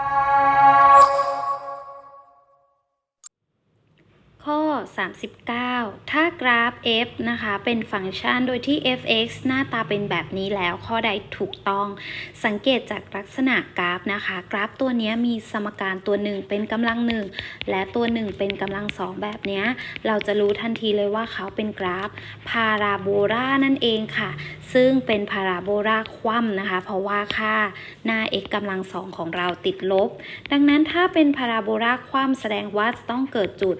you ข้อ 39 ถ้ากราฟ f นะคะ เป็นฟังก์ชันโดยที่ f(x) หน้าตาเป็นแบบนี้แล้ว ข้อใดถูกต้อง สังเกตจากลักษณะกราฟนะคะ กราฟตัวนี้มีสมการตัวหนึ่งเป็นกำลังหนึ่งและตัวหนึ่งเป็นกำลังสองแบบนี้ เราจะรู้ทันทีเลยว่าเขาเป็นกราฟพาราโบลานั่นเองค่ะ ซึ่งเป็นพาราโบลาคว่ำนะคะ เพราะว่าค่าหน้า x กำลังสองของเราติดลบ ดังนั้นถ้าเป็นพาราโบลาคว่ำแสดงว่าจะต้องเกิดจุด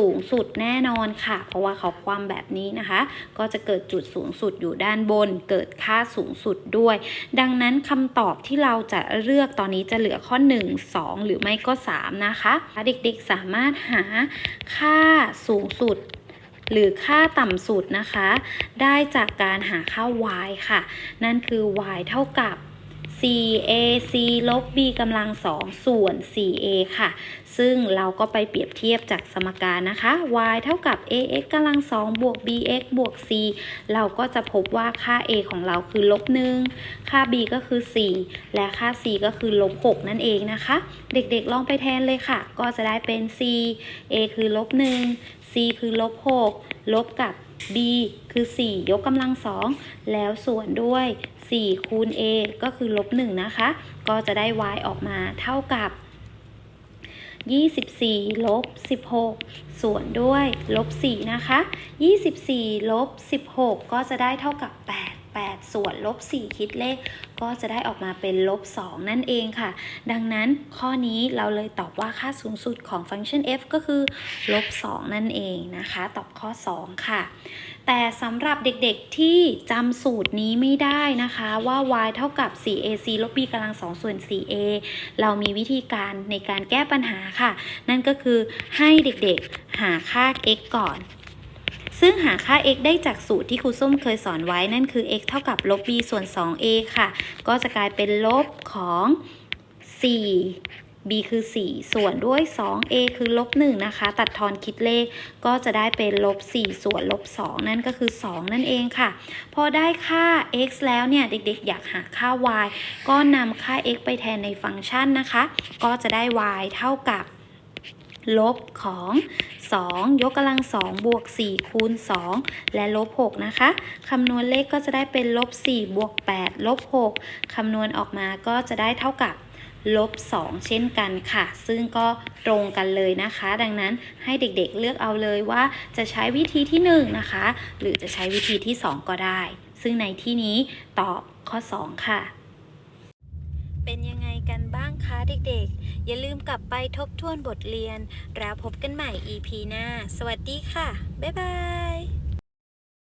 สูงสุดแน่นอนค่ะ เพราะว่าเขาคว่ำแบบนี้นะคะ ก็จะเกิดจุดสูงสุดอยู่ด้านบน เกิดค่าสูงสุดด้วย ดังนั้นคำตอบที่เราจะเลือกตอนนี้จะเหลือข้อ 1 2 หรือไม่ก็ 3 นะคะเด็กๆสามารถหาค่าสูงสุดหรือค่าต่ำสุดนะคะ ได้จากการหาค่า y ค่ะ นั่นคือ y เท่ากับ 4ac ลบ b กำลัง2ส่วน 4a ค่ะ ซึ่งเราก็ไปเปรียบเทียบจากสมการนะคะ y เท่ากับ ax กำลัง2บวก bx บวก c เราก็จะพบว่าค่า a ของเราคือลบ1ค่า b ก็คือ 4 และค่า c ก็คือลบ6นั่นเองนะคะ เด็กๆลองไปแทนเลยค่ะ ก็จะได้เป็น c a คือลบ1 c คือลบ6ลบกับ b คือ 4 ยกกำลังสองแล้วส่วนด้วย 4 คูณ a ก็คือลบ1นะคะ ก็จะได้ y ออกมาเท่ากับ 24 ลบ 16 ส่วนด้วย ลบ 4 นะคะ 24 ลบ 16 ก็จะได้เท่ากับ 8 8 ส่วนลบ 4 คิดเลข ก็จะได้ออกมาเป็นลบ 2 นั่นเองค่ะ ดังนั้นข้อนี้เราเลยตอบว่าค่าสูงสุดของฟังก์ชัน f ก็คือลบ 2 นั่นเองนะคะ ตอบข้อ 2 ค่ะ แต่สำหรับเด็กๆที่จำสูตรนี้ไม่ได้นะคะว่า y เท่ากับ 4ac ลบ b กำลัง 2 ส่วน 4a เรามีวิธีการในการแก้ปัญหาค่ะ นั่นก็คือให้เด็กๆหาค่า x ก่อน ซึ่งหาค่า x ได้จากสูตรที่ครูส้มเคยสอนไว้นั่นคือ x เท่ากับลบ b ส่วน 2a ค่ะ ก็จะกลายเป็นลบของ 4 b คือ 4 ส่วนด้วย 2a คือลบ1นะคะ ตัดทอนคิดเลขก็จะได้เป็นลบ 4 ส่วนลบ 2 นั่นก็คือ 2 นั่นเองค่ะ พอได้ค่า x แล้วเนี่ย เด็กๆ อยากหาค่า y ก็นำค่า x ไปแทนในฟังก์ชันนะคะ ก็จะได้ y เท่ากับลบของ 2 ยกกำลัง2บวก4คูณ 2 และลบ6นะคะคำนวณเลขก็จะได้เป็นลบ4บวก8ลบ6คำนวณออกมาก็จะได้เท่ากับลบ 2 เช่นกันค่ะ ซึ่งก็ตรงกันเลยนะคะ ดังนั้นให้เด็กๆเลือกเอาเลยว่าจะใช้วิธีที่ 1 นะคะ หรือจะใช้วิธีที่ 2 ก็ได้ ซึ่งในที่นี้ตอบข้อ 2 ค่ะ เป็นยังไงกันบ้างคะ เด็กๆ อย่าลืมกลับไปทบทวนบทเรียน แล้วพบกันใหม่ EP หน้า สวัสดีค่ะ บ๊ายบาย